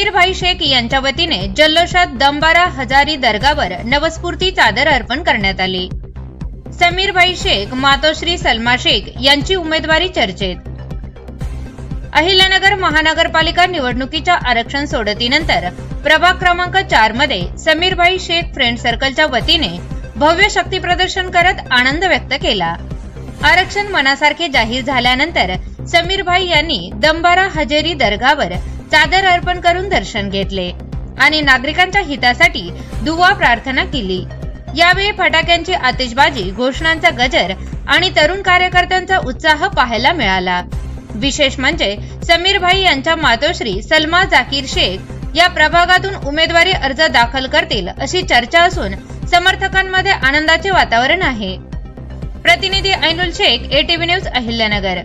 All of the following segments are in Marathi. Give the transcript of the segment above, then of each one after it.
समीरभाई शेख यांच्या वतीने जल्लोषात दमबारा हजारी दर्गावर नवस्फूर्ती चादर अर्पण करण्यात आली. समीरभाई शेख मातोश्री सलमा शेख यांची उमेदवारी चर्चेत. अहिल्यानगर महानगरपालिका निवडणुकीच्या आरक्षण सोडतीनंतर प्रभाग क्रमांक चारमध्ये समीरभाई शेख फ्रेंड सर्कलच्या वतीने भव्य शक्ती प्रदर्शन करत आनंद व्यक्त केला. आरक्षण मनासारखे जाहीर झाल्यानंतर समीरभाई यांनी दंबारा हजेरी दर्गावर चादर अर्पण करून दर्शन घेतले आणि नागरिकांच्या हितासाठी दुवा प्रार्थना केली. यावेळी फटाक्यांची आतिषबाजी घोषणांचा गजर आणि तरुण कार्यकर्त्यांचा उत्साह पाहायला मिळाला. विशेष म्हणजे समीरभाई यांच्या मातोश्री सलमा जाकीर शेख या प्रभागातून उमेदवारी अर्ज दाखल करतील अशी चर्चा असून समर्थकांमध्ये आनंदाचे वातावरण आहे. प्रतिनिधी ऐनुल शेख एटीव्ही न्यूज अहिल्यानगर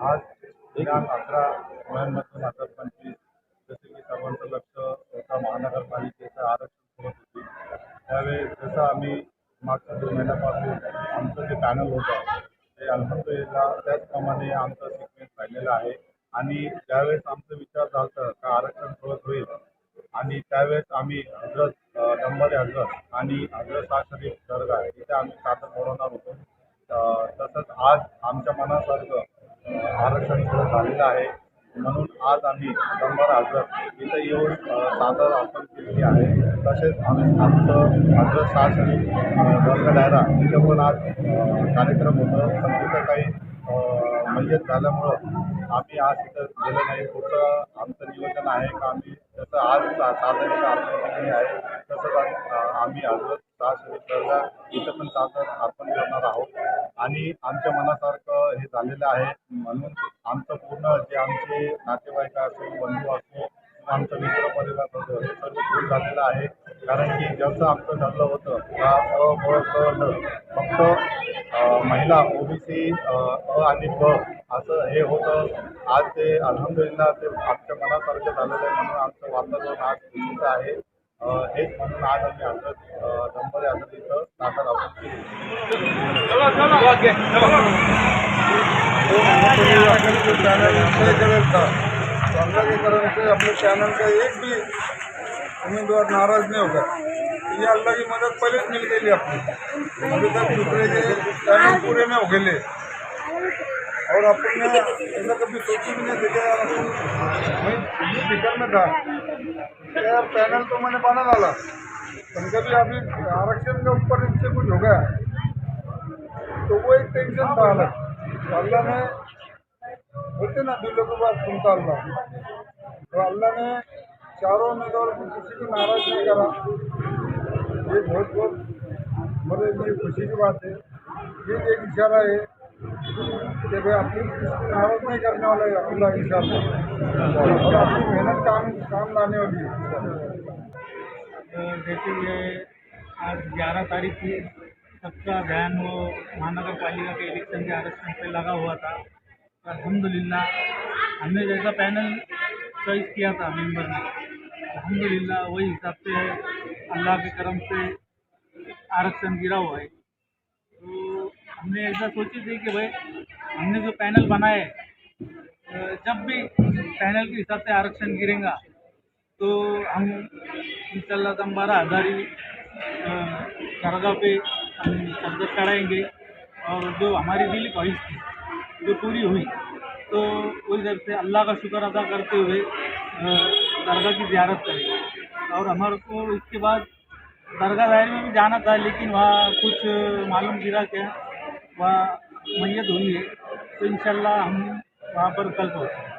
आज दिनांक अकरा नोव्हेंबर दोन पंचवीस. जसे की सर्वांचं लक्ष एका महानगरपालिकेचं आरक्षण होत होती. त्यावेळेस जसं आम्ही मागच्या दोन महिन्यापासून आमचं जे पॅनल होतं ते अल्हम्दुलिल्ला त्याचप्रमाणे आमचं सिक्वेन्स राहिलेला आहे. आणि त्यावेळेस आमचा विचार झाला का आरक्षण थोडं होईल आणि त्यावेळेस आम्ही हजरत नंबर हजरत आणि हजरत शाह शरीफ दर्गा तिथे आम्ही सादर बोलवणार होतो. तसंच आज आमच्या मनासारखं अ, आरक्षण सुरू झालेलं आहे. म्हणून आज आम्ही नंबर हजरत इथं येऊन सादर अर्पण केलेली आहे. तसेच आम्ही आमचं हजरत शाह शरीफ अ, दर्गा इथं पण आज कार्यक्रम होतं. पण तिथं काही अ, झाल्यामुळं आम्ही आज तिथं गेलो नाही. पुढचं आमचं नियोजन आहे का आम्ही जसं आज सा- अर्पण केलेली आहे तसंच आम्ही हजरत शाह इथं पण सादर अर्पण करणार आहोत. आणि आमच्या मनासारखं हे झालेलं आहे. म्हणून आमचं पूर्ण जे आमचे नातेवाईक असो बंधू असो आमचं मित्र परिवार असो हे सर्व खूप झालेलं आहे. कारण की जसं आमचं ठरलं होतं त्या अ फक्त महिला ओबीसी अ आणि ब असं हे होतं. आज ते अल्हम्दुलिल्लाह ते आमच्या मनासारखं झालेलं आहे म्हणून आमचं वातावरण आज खुशीचं आहे. हेच म्हणून आज आम्ही हजरत दंपरे हजरत इथं सादर अपने चैनल का एक भी उम्मीदवार नाराज़ नहीं होगा ये अल्लाह की मदद पहले मिल गई अपनी अभी तक दूसरे के चैनल पूरे नहीं हो गए और अपने ऐसा कभी सोची भी नहीं देखा यार मैं फ़िक्र में था यार पैनल तो मैंने बना डाला। कभी अभी आरक्षण के ऊपर इनसे कुछ हो गया। तो वो एक टेंशन था अल्लाने होते अल्लाह ने बोलते ना दिलों की बात सुनता अल्लाह तो अल्लाह ने चारों में को किसी को नाराज नहीं करा. ये बहुत बहुत मेरे लिए खुशी की बात है ये एक इशारा है कि भाई अपनी नाराज नहीं करने वाला है अल्लाह इंशाल्लाह और अपनी मेहनत काम काम लाने वाली है जैसे ये आज 11 तारीख की सबका ध्यान वो महानगर पालिका के इलेक्शन के आरक्षण पे लगा हुआ था। तो अल्हम्दुलिल्लाह, हमने जैसा पैनल चॉइस किया था मेंबर ने, अल्हम्दुलिल्लाह, वही हिसाब से अल्लाह के करम से आरक्षण गिरा हुआ है। तो हमने ऐसा सोची थी कि भाई, हमने जो पैनल बनाए जब भी पैनल के हिसाब से आरक्षण गिरेगा तो हम इंशाल्लाह दम बारह हज़ारी दरगाह पे शब्द चढ़ाएँगे और जो हमारी दिली ख्वाहिश थी जो पूरी हुई तो उस तरह से अल्लाह का शुक्र अदा करते हुए दरगाह की ज़्यारत करेंगे। और हमारे को इसके बाद दरगाह दायर में भी जाना था, लेकिन वहाँ कुछ मालूम गिरा क्या, वहाँ मैयत हुई है तो इंशाल्लाह हम वहाँ पर कल पहुँचे